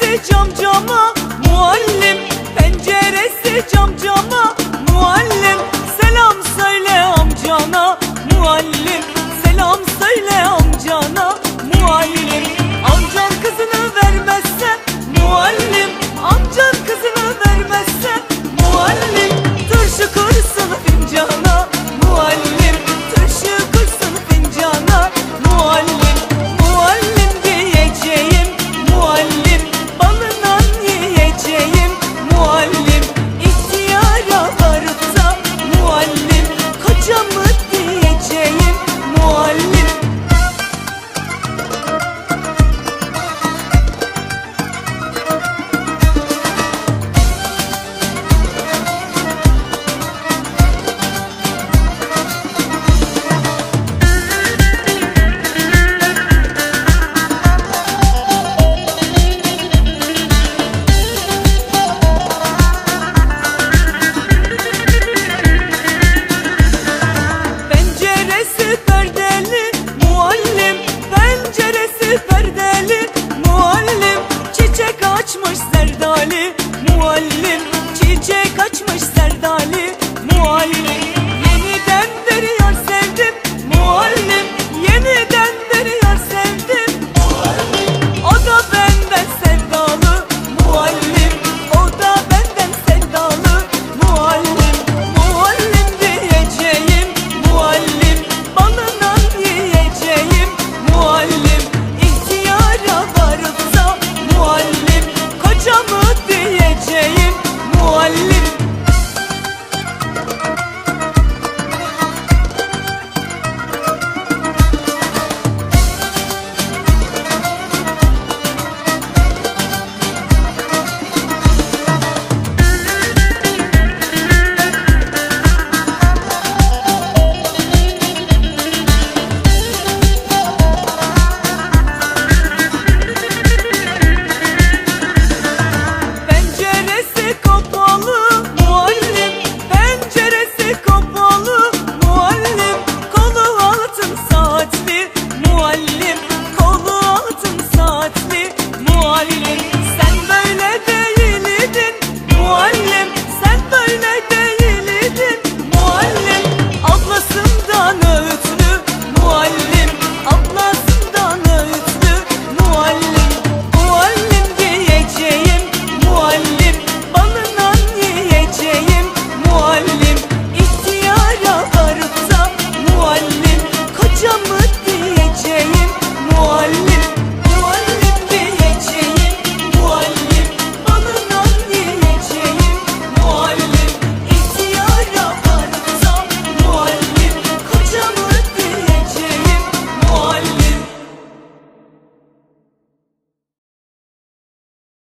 penceresi cam cama muallim. Penceresi cam cama muallim. kapalı